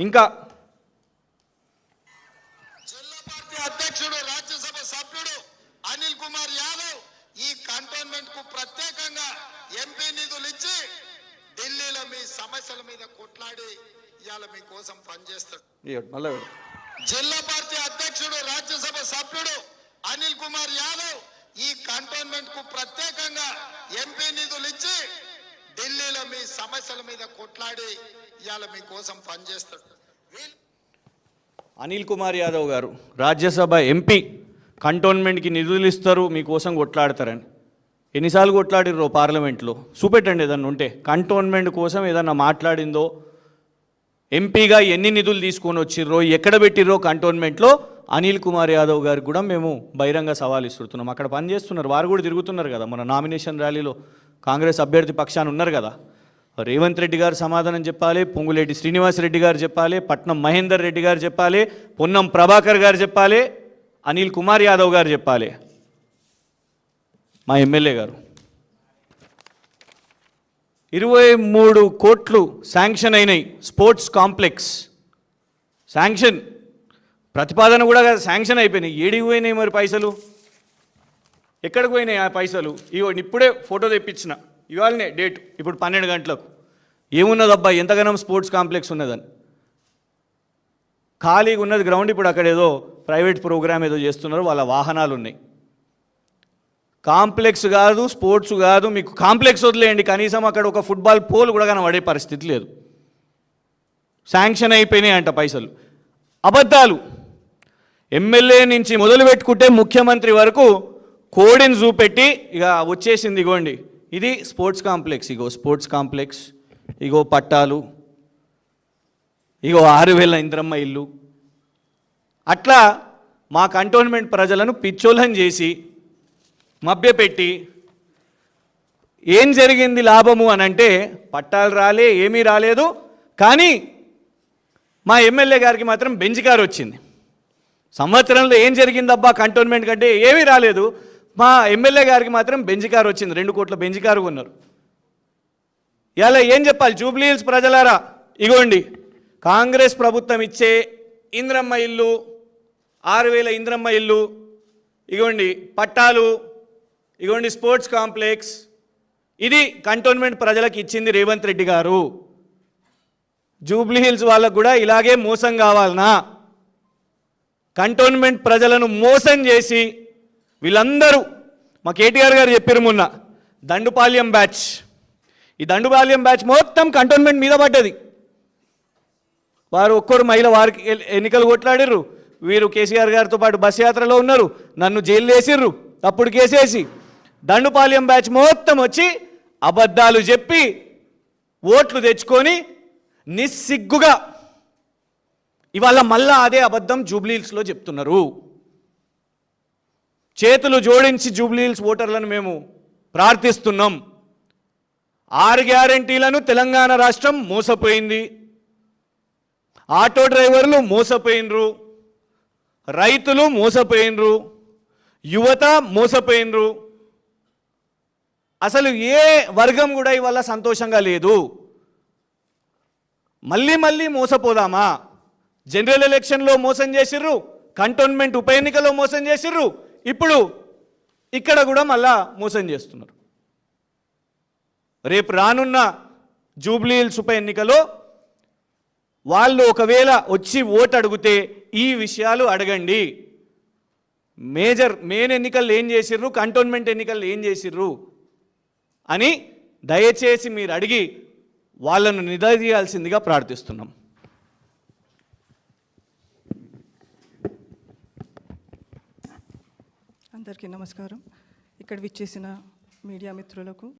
ఇంకా జిల్లా పార్టీ అధ్యక్షుడు రాజ్యసభ సభ్యుడు అనిల్ కుమార్ యాదవ్ ఈ కంటోన్మెంట్కు ప్రత్యేకంగా ఎంపీ నిధులు ఇచ్చి ఢిల్లీలో మీ సమస్యల మీద కొట్లాడి ఇవాళ మీకోసం పనిచేస్తాడు. జిల్లా పార్టీ అధ్యక్షుడు రాజ్యసభ సభ్యుడు అనిల్ కుమార్ యాదవ్ ఈ కంటోన్మెంట్కు ప్రత్యేకంగా ఎంపీ నిధులు ఇచ్చి ఢిల్లీలో మీ సమస్యల మీద కొట్లాడి ఇవాళ మీకోసం పనిచేస్తాడు. అనిల్ కుమార్ యాదవ్ గారు రాజ్యసభ ఎంపీ కంటోన్మెంట్కి నిధులు ఇస్తారు మీకోసం కొట్లాడతారని. ఎన్నిసార్లు కొట్లాడిర్రో పార్లమెంట్లో? చూపెట్టండి ఏదన్నా ఉంటే. కంటోన్మెంట్ కోసం ఏదన్నా మాట్లాడిందో? ఎంపీగా ఎన్ని నిధులు తీసుకొని వచ్చిర్రో ఎక్కడ పెట్టిర్రో కంటోన్మెంట్లో? అనిల్ కుమార్ యాదవ్ గారికి కూడా మేము బహిరంగ సవాల్ ఇస్తున్నాం అక్కడ పనిచేస్తున్నారు. వారు కూడా తిరుగుతున్నారు కదా. మన నామినేషన్ ర్యాలీలో కాంగ్రెస్ అభ్యర్థి పక్షాన ఉన్నారు కదా. రేవంత్ రెడ్డి గారు సమాధానం చెప్పాలి పొంగులేటి శ్రీనివాస్ రెడ్డి గారు చెప్పాలి పట్నం మహేందర్ రెడ్డి గారు చెప్పాలి పొన్నం ప్రభాకర్ గారు చెప్పాలి అనిల్ కుమార్ యాదవ్ గారు చెప్పాలి. మా ఎమ్మెల్యే గారు. ఇరవై మూడు కోట్లు శాంక్షన్ అయినాయి. Sports complex. శాంక్షన్ ప్రతిపాదన కూడా శాంక్షన్ అయిపోయినాయి. ఏడికి పోయినాయి మరి పైసలు? ఎక్కడికి పోయినాయి ఆ పైసలు? ఇగో ఇప్పుడే ఫోటో తెప్పించిన. ఇవాళనే డేట్ ఇప్పుడు పన్నెండు గంటలకు. ఏమున్నదబ్బా ఎంతగానో స్పోర్ట్స్ కాంప్లెక్స్ ఉన్నదని. ఖాళీగా ఉన్నది గ్రౌండ్ ఇప్పుడు అక్కడ ఏదో ప్రైవేట్ ప్రోగ్రామ్ ఏదో చేస్తున్నారు వాళ్ళ వాహనాలు ఉన్నాయి. కాంప్లెక్స్ కాదు స్పోర్ట్స్ కాదు మీకు కాంప్లెక్స్ వదిలేయండి. కనీసం అక్కడ ఒక ఫుట్బాల్ పోల్ కూడా కనబడే పరిస్థితి లేదు. శాంక్షన్ అయిపోయినాయి అంట పైసలు. అబద్ధాలు. ఎమ్మెల్యే నుంచి మొదలు పెట్టుకుంటే ముఖ్యమంత్రి వరకు కోడిని చూపెట్టి ఇక వచ్చేసింది ఇగోండి. ఇది స్పోర్ట్స్ కాంప్లెక్స్ ఇగో స్పోర్ట్స్ కాంప్లెక్స్ ఇగో పట్టాలు ఇగో ఆరు వేల ఇంద్రమ్మ ఇల్లు. అట్లా మా కంటోన్మెంట్ ప్రజలను పిచ్చోలం చేసి మభ్యపెట్టి ఏం జరిగింది లాభము అని అంటే పట్టాలు రాలే ఏమీ రాలేదు. కానీ మా ఎమ్మెల్యే గారికి మాత్రం బెంచ్ కారు వచ్చింది సంవత్సరంలో ఏం జరిగిందబ్బా? కంటోన్మెంట్ కంటే ఏమీ రాలేదు. మా ఎమ్మెల్యే గారికి మాత్రం బెంచ్ కారు వచ్చింది. రెండు కోట్ల బెంచ్ కారు కొన్నారు. ఇలా ఏం చెప్పాలి? జూబ్లీ హిల్స్ ప్రజలారా? ఇగోండి. కాంగ్రెస్ ప్రభుత్వం ఇచ్చే ఇంద్రమ్మ ఇల్లు ఆరు వేల ఇంద్రమ్మ ఇల్లు ఇగోండి పట్టాలు ఇగోండి స్పోర్ట్స్ కాంప్లెక్స్. ఇది కంటోన్మెంట్ ప్రజలకు ఇచ్చింది రేవంత్ రెడ్డి గారు. జూబ్లీహిల్స్ వాళ్ళకు కూడా ఇలాగే మోసం కావాలనా? కంటోన్మెంట్ ప్రజలను మోసం చేసి వీళ్ళందరూ మా కేటీఆర్ గారు చెప్పారు మొన్న దండుపాల్యం బ్యాచ్. ఈ దండుపాల్యం బ్యాచ్ మొత్తం కంటోన్మెంట్ మీద పడ్డది. వారు ఒక్కరు మహిళ వారికి ఎన్నికలు కొట్లాడారు వీరు కేసీఆర్ గారితో పాటు బస్ యాత్రలో ఉన్నారు. నన్ను జైలు వేసిర్రు. తప్పుడు కేసేసి దండుపాల్యం బ్యాచ్ మొత్తం వచ్చి అబద్ధాలు చెప్పి ఓట్లు తెచ్చుకొని నిస్సిగ్గుగా ఇవాళ మళ్ళా అదే అబద్ధం జూబ్లీహిల్స్లో చెప్తున్నారు. చేతులు జోడించి జూబ్లీహిల్స్ ఓటర్లను మేము ప్రార్థిస్తున్నాం. ఆరు గ్యారంటీలను తెలంగాణ రాష్ట్రం మోసపోయింది. ఆటో డ్రైవర్లు మోసపోయినరు. రైతులు మోసపోయినరు. యువత మోసపోయినరు. అసలు ఏ వర్గం కూడా ఇవాళ సంతోషంగా లేదు. మళ్ళీ మళ్ళీ మోసపోదామా? జనరల్ ఎలక్షన్లో మోసం చేసిర్రు కంటోన్మెంట్ ఉప ఎన్నికలో మోసం చేసిర్రు ఇప్పుడు ఇక్కడ కూడా మళ్ళా మోసం చేస్తున్నారు. రేపు రానున్న జూబ్లీ హిల్స్ ఉప ఎన్నికలో వాళ్ళు ఒకవేళ వచ్చి ఓటు అడిగితే ఈ విషయాలు అడగండి. మేజర్ మెయిన్ ఎన్నికలు ఏం చేసిర్రు కంటోన్మెంట్ ఎన్నికలు ఏం చేసిర్రు అని దయచేసి మీరు అడిగి వాళ్ళను నిలదీయాల్సిందిగా ప్రార్థిస్తున్నాం. అందరికీ నమస్కారం. ఇక్కడ విచ్చేసిన మీడియా మిత్రులకు